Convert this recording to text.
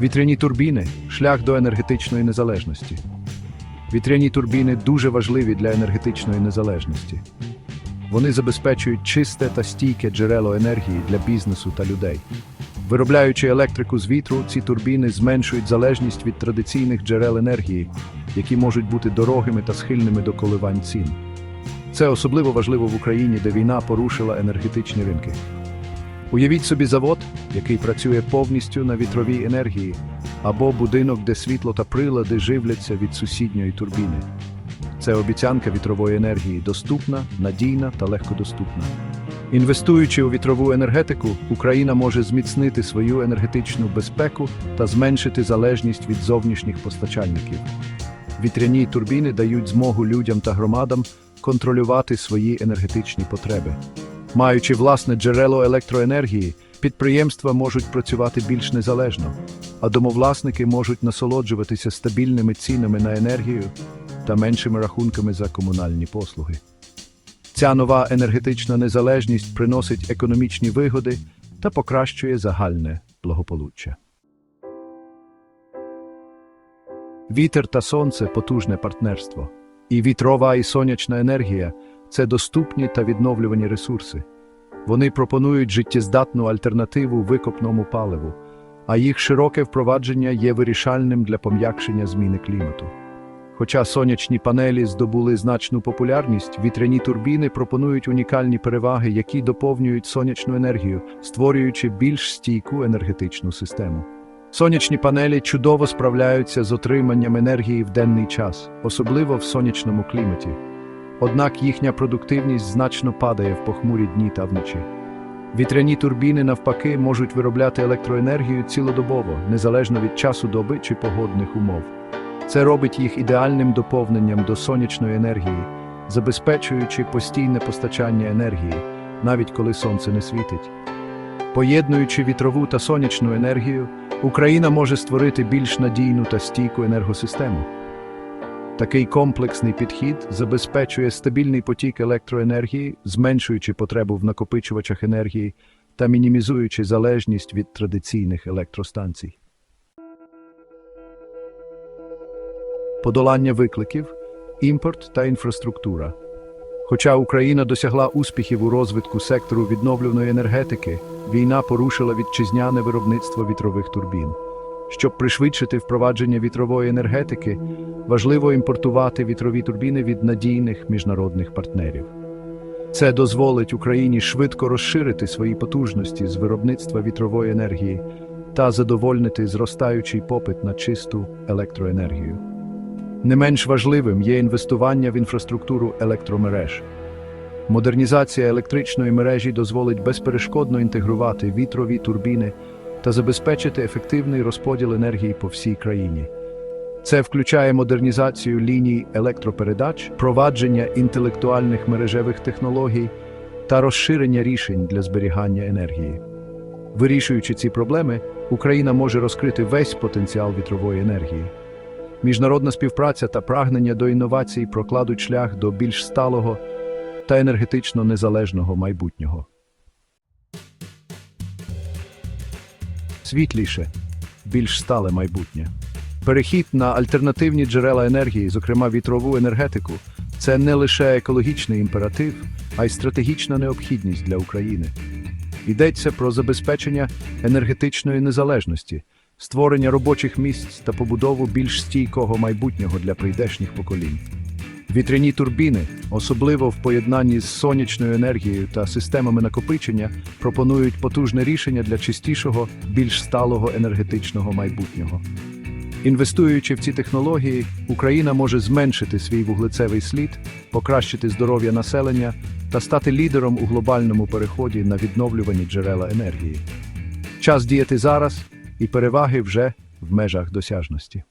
Вітряні турбіни шлях до енергетичної незалежності. Вітряні турбіни дуже важливі для енергетичної незалежності. Вони забезпечують чисте та стійке джерело енергії для бізнесу та людей. Виробляючи електрику з вітру, ці турбіни зменшують залежність від традиційних джерел енергії, які можуть бути дорогими та схильними до коливань цін. Це особливо важливо в Україні, де війна порушила енергетичні ринки. Уявіть собі завод, який працює повністю на вітровій енергії, або будинок, де світло та прилади живляться від сусідньої турбіни. Це обіцянка вітрової енергії доступна, надійна та легкодоступна. Інвестуючи у вітрову енергетику, Україна може зміцнити свою енергетичну безпеку та зменшити залежність від зовнішніх постачальників. Вітряні турбіни дають змогу людям та громадам контролювати свої енергетичні потреби. Маючи власне джерело електроенергії, підприємства можуть працювати більш незалежно, а домовласники можуть насолоджуватися стабільними цінами на енергію та меншими рахунками за комунальні послуги. Ця нова енергетична незалежність приносить економічні вигоди та покращує загальне благополуччя. Вітер та сонце потужне партнерство. І вітрова і сонячна енергія це доступні та відновлювані ресурси. Вони пропонують життєздатну альтернативу викопному паливу, а їх широке впровадження є вирішальним для пом'якшення зміни клімату. Хоча сонячні панелі здобули значну популярність, вітряні турбіни пропонують унікальні переваги, які доповнюють сонячну енергію, створюючи більш стійку енергетичну систему. Сонячні панелі чудово справляються з отриманням енергії в денний час, особливо в сонячному кліматі. Однак їхня продуктивність значно падає в похмурі дні та вночі. Вітряні турбіни, навпаки, можуть виробляти електроенергію цілодобово, незалежно від часу доби чи погодних умов. Це робить їх ідеальним доповненням до сонячної енергії, забезпечуючи постійне постачання енергії, навіть коли сонце не світить. Поєднуючи вітрову та сонячну енергію, Україна може створити більш надійну та стійку енергосистему. Такий комплексний підхід забезпечує стабільний потік електроенергії, зменшуючи потребу в накопичувачах енергії та мінімізуючи залежність від традиційних електростанцій. Подолання викликів, імпорт та інфраструктура. Хоча Україна досягла успіхів у розвитку сектору відновленої енергетики, війна порушила вітчизняне виробництво вітрових турбін. Щоб пришвидшити впровадження вітрової енергетики, важливо імпортувати вітрові турбіни від надійних міжнародних партнерів. Це дозволить Україні швидко розширити свої потужності з виробництва вітрової енергії та задовольнити зростаючий попит на чисту електроенергію. Не менш важливим є інвестування в інфраструктуру електромереж. Модернізація електричної мережі дозволить безперешкодно інтегрувати вітрові турбіни та забезпечити ефективний розподіл енергії по всій країні. Це включає модернізацію ліній електропередач, провадження інтелектуальних мережевих технологій та розширення рішень для зберігання енергії. Вирішуючи ці проблеми, Україна може розкрити весь потенціал вітрової енергії. Міжнародна співпраця та прагнення до інновацій прокладуть шлях до більш сталого та енергетично незалежного майбутнього. Світліше, більш стале майбутнє. Перехід на альтернативні джерела енергії, зокрема вітрову енергетику, це не лише екологічний імператив, а й стратегічна необхідність для України. Йдеться про забезпечення енергетичної незалежності, створення робочих місць та побудову більш стійкого майбутнього для прийдешніх поколінь. Вітряні турбіни, особливо в поєднанні з сонячною енергією та системами накопичення, пропонують потужне рішення для чистішого, більш сталого енергетичного майбутнього. Інвестуючи в ці технології, Україна може зменшити свій вуглецевий слід, покращити здоров'я населення та стати лідером у глобальному переході на відновлювані джерела енергії. Час діяти зараз і переваги вже в межах досяжності.